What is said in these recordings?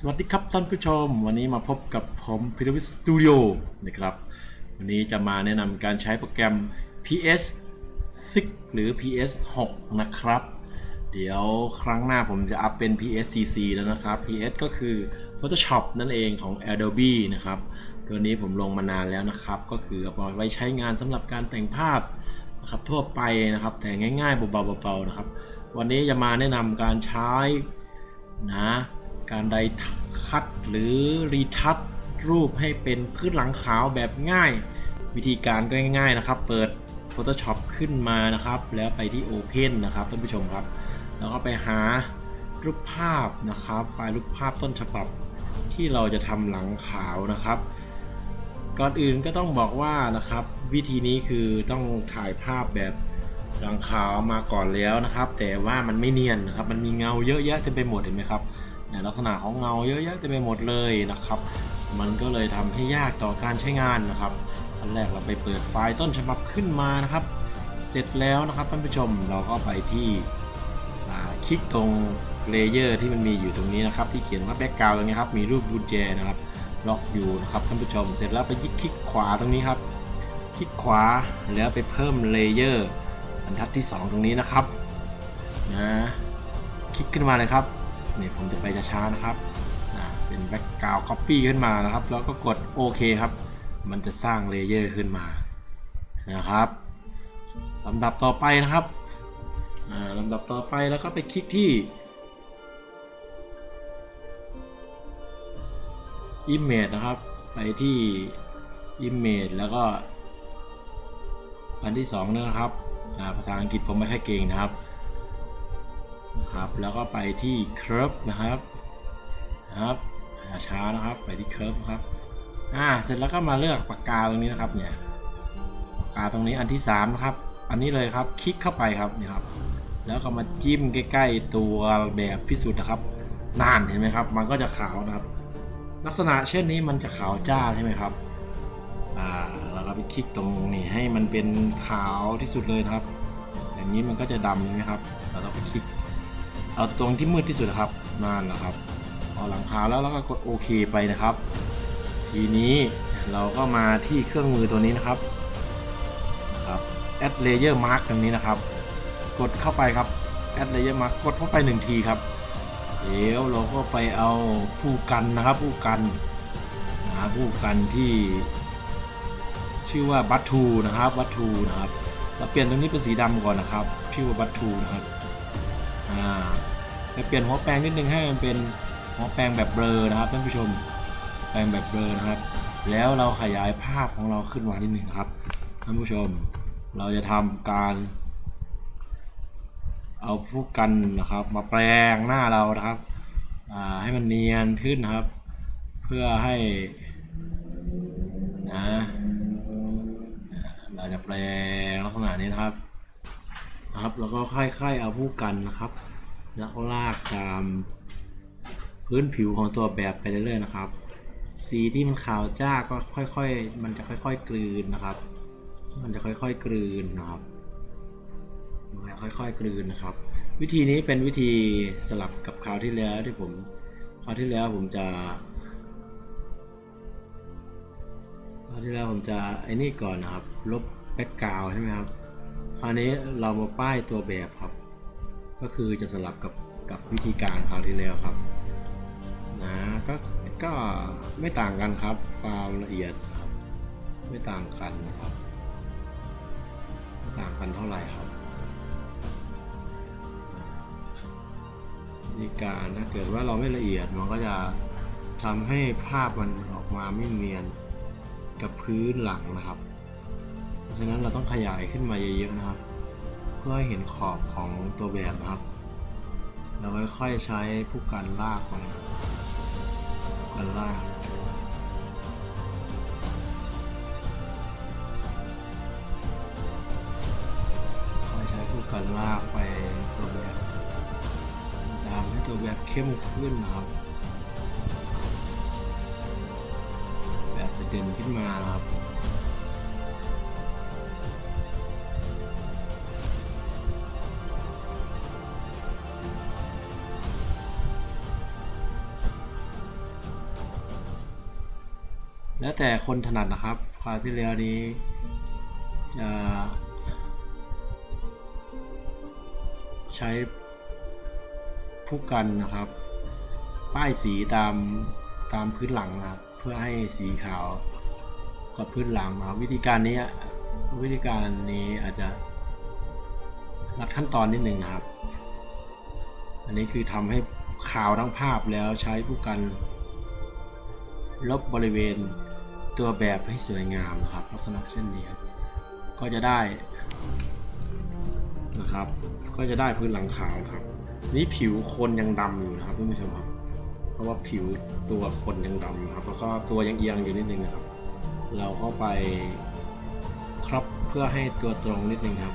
สวัสดีครับท่านผู้ชม วันนี้มาพบกับผมพิรวิสตูดิโอนะครับ วันนี้จะมาแนะนำการใช้โปรแกรม PS 6 หรือ PS 6นะครับ เดี๋ยวครั้งหน้าผมจะอัพเป็น PS CC แล้วนะครับ PS ก็คือ Photoshop นั่นเองของ Adobe นะครับ ตัวนี้ผมลงมานานแล้วนะครับ ก็คือเอาไว้ใช้งานสำหรับการแต่งภาพนะครับทั่วไปนะครับ แต่ง่ายๆเบาๆเบาๆนะครับ วันนี้จะมาแนะนำการใช้นะ การไดคัดหรือรีทัชรูปให้เป็นพื้นหลังขาวแบบง่าย วิธีการก็ง่ายๆนะครับ เปิด Photoshop ขึ้นมานะครับ แล้วไปที่ Open นะครับท่านผู้ชมครับ แล้วก็ไปหารูปภาพนะครับไฟล์รูปภาพต้นฉบับที่เราจะทำหลังขาวนะครับ ก่อนอื่นก็ต้องบอกว่านะครับ วิธีนี้คือต้องถ่ายภาพแบบหลังขาวมาก่อนแล้วนะครับ แต่ว่ามันไม่เนียนนะครับ มันมีเงาเยอะแยะเต็มไปหมดเห็นไหมครับ เนี่ยลักษณะของเงาเยอะแยะเต็มไปหมดเลยนะครับ มันก็เลยทำให้ยากต่อการใช้งานนะครับอันแรกเราไปเปิดไฟล์ต้นฉบับขึ้นมานะครับ เสร็จแล้วนะครับท่านผู้ชมเราก็ไปที่คลิกตรงเลเยอร์ที่มันมีอยู่ตรงนี้นะครับ ที่เขียนว่าแบ็กกราวตรงนี้ครับมีรูปกุญแจนะครับล็อกอยู่นะครับท่านผู้ชม เสร็จแล้วไปยิกคลิกขวาตรงนี้ครับ คลิกขวาแล้วไปเพิ่มเลเยอร์บรรทัดที่ 2 ตรงนี้นะครับนะคลิกขึ้นมาเลยครับ เนี่ยผมจะไปช้าๆนะครับเป็นแบ็กกราวด์คัปปี้ขึ้นมานะครับ แล้วก็กดโอเคครับ มันจะสร้างเลเยอร์ขึ้นมานะครับลำดับต่อไปนะครับอ่าลำดับต่อไปแล้วก็ไปคลิกที่ Image นะครับ ไปที่ Image แล้วก็อันที่2เนี่ยนะครับอ่าภาษาอังกฤษผมไม่ค่อยเก่งนะครับ นะครับ แล้วก็ไปที่ Curve นะครับนะครับช้านะครับ ไปที่ Curve ครับ อ่า เสร็จแล้วก็มาเลือกปากกาตรงนี้นะครับ เนี่ย ปากกาตรงนี้อันที่3นะครับ อันนี้เลยครับ คลิกเข้าไปครับ นี่ครับ แล้วก็มาจิ้มใกล้ ๆ ตัวแบบพิสูจน์นะครับ นานเห็นไหมครับ มันก็จะขาวนะครับ ลักษณะเช่นนี้มันจะขาวจ้าใช่ไหมครับ อ่าเราก็ไปคลิกตรงนี้ให้มันเป็นขาวที่สุดเลยนะครับ อย่างนี้มันก็จะดำใช่ไหมครับ เราต้องไปคลิก เอาตรงที่มืดที่สุดนะครับนั่นแหละครับพอาหลังขาแล้วเราก็กดโอเคไปนะครับ ทีนี้เราก็มาที่เครื่องมือตัวนี้นะครับครับ add layer mark ตรงนี้นะครับ กดเข้าไปครับ add layer mark กดเข้าไปหนึ่งทีครับเดี๋ยวเราก็ไปเอาผู้กันนะครับ ผู้กันนะผู้กันที่ ชื่อว่าบัตทูนะครับบัตทูนะครับเราเปลี่ยนตรงนี้เป็นสีดำก่อนนะครับ ชื่อว่าบัตทูนะครับ จะเปลี่ยนหัวแปรงนิดนึงให้มันเป็นหัวแปรงแบบเบลอนะครับท่านผู้ชม แปรงแบบเบลอนะครับ แล้วเราขยายภาพของเราขึ้นมานิดหนึ่งครับท่านผู้ชม เราจะทำการ เอาผู้กันนะครับ มาแปลงหน้าเรานะครับให้มันเนียนขึ้นนะครับ เพื่อให้นะเราจะแปลงลักษณะนี้นะครับ นะครับ แล้วก็ค่อยๆเอาผู้กันนะครับ แล้วก็ลากตามพื้นผิวของตัวแบบไปเรื่อยๆนะครับ สีที่มันขาวจ้าก็ค่อยๆ มันจะค่อยๆกลืนนะครับ มันจะค่อยๆกลืนนะครับมันค่อยๆกลืนนะครับ วิธีนี้เป็นวิธีสลับกับคราวที่แล้วที่ผมคราวที่แล้วผมจะคราวที่แล้วผมจะไอ้นี่ก่อนนะครับ ลบแบ็กกราวใช่ไหมครับ คราวนี้เรามาป้ายตัวแบบครับ ก็คือจะสลับกับกับวิธีการคราวที่แล้วครับนะก็ก็ไม่ต่างกันครับความละเอียดครับ ไม่ต่างกันนะครับไม่ต่างกันเท่าไหร่ครับวิธีการถ้าเกิดว่าเราไม่ละเอียดมันก็จะทำให้ภาพมันออกมาไม่เนียนกับพื้นหลังนะครับ เพราะฉะนั้นเราต้องขยายขึ้นมาเยอะๆนะครับ เพื่อให้เห็นขอบของตัวแบบนะครับเราค่อยๆใช้ผู้กันลากไปผู้กันลากค่อยใช้ผู้กันลากไปตัวแบบจะทำให้ตัวแบบเข้มขึ้นนะครับ แบบจะเด่นขึ้นมานะครับ แล้วแต่คนถนัดนะครับ คราวที่แล้วนี้จะใช้ผู้กันนะครับ ป้ายสีตามตามพื้นหลังนะครับ เพื่อให้สีขาวกับพื้นหลังนะครับ วิธีการนี้วิธีการนี้อาจจะรัดขั้นตอนนิดหนึ่งนะครับ อันนี้คือทำให้ขาวทั้งภาพแล้วใช้ผู้กันลบบริเวณ ตัวแบบให้สวยงามนะครับ ลักษณะเช่นนี้ก็จะได้นะครับ ก็จะได้พื้นหลังขาวนะครับ นี่ผิวคนยังดำอยู่นะครับท่านผู้ชมครับ เพราะว่าผิวตัวคนยังดำนะครับ แล้วก็ตัวยังเอียงอยู่นิดนึงนะครับ เราก็ไปครอบเพื่อให้ตัวตรงนิดนึงครับ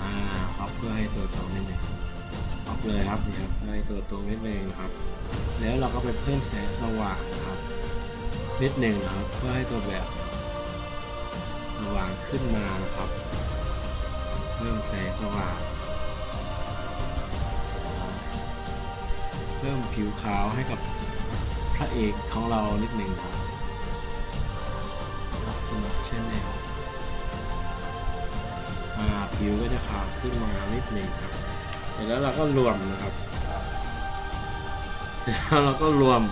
อ่าครับเพื่อให้ตัวตรงนิดนึงครอบเลยครับนี่ครับให้ตัวตรงนิดนึงนะครับ แล้วเราก็ไปเพิ่มแสงสว่างนะครับ นิดหนึ่งนะครับ เพื่อให้ตัวแบบสว่างขึ้นมานะครับ เพิ่มแสงสว่าง เพิ่มผิวขาวให้กับพระเอกของเรานิดหนึ่งครับลักษณะเช่นนี้ครับผิวก็จะขาวขึ้นมานิดหนึ่งครับเสร็จแล้วเราก็รวมนะครับ เสร็จแล้วเราก็รวม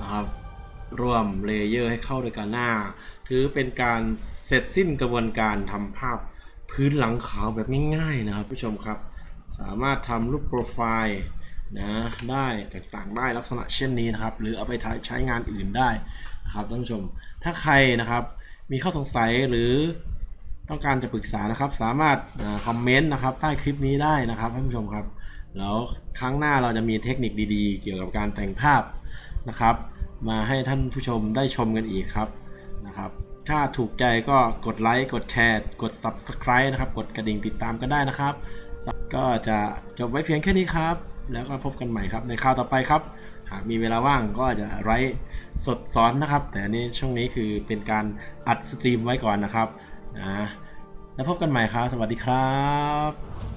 นะครับ รวมเลเยอร์ให้เข้าด้วยกันหน้า ถือเป็นการเสร็จสิ้นกระบวนการทำภาพพื้นหลังขาวแบบง่ายๆนะครับผู้ชมครับ สามารถทำรูปโปรไฟล์นะได้ต่างๆได้ลักษณะเช่นนี้นะครับ หรือเอาไปใช้งานอื่นได้นะครับท่านผู้ชม ถ้าใครนะครับมีข้อสงสัยหรือต้องการจะปรึกษานะครับ สามารถคอมเมนต์นะครับใต้คลิปนี้ได้นะครับท่านผู้ชมครับ แล้วครั้งหน้าเราจะมีเทคนิคดีๆ เกี่ยวกับการแต่งภาพนะครับ มาให้ท่านผู้ชมได้ชมกันอีกครับนะครับ ถ้าถูกใจก็กดไลค์กดแชร์ กด Subscribe นะครับ กดกระดิ่งติดตามกันได้นะครับ ก็จะจบไว้เพียงแค่นี้ครับ แล้วก็พบกันใหม่ครับในคราวต่อไปครับ หากมีเวลาว่างก็จะไลฟ์สดสอนนะครับ แต่อันนี้ช่วงนี้คือเป็นการอัดสตรีมไว้ก่อนนะครับนะแล้วพบกันใหม่ครับ สวัสดีครับ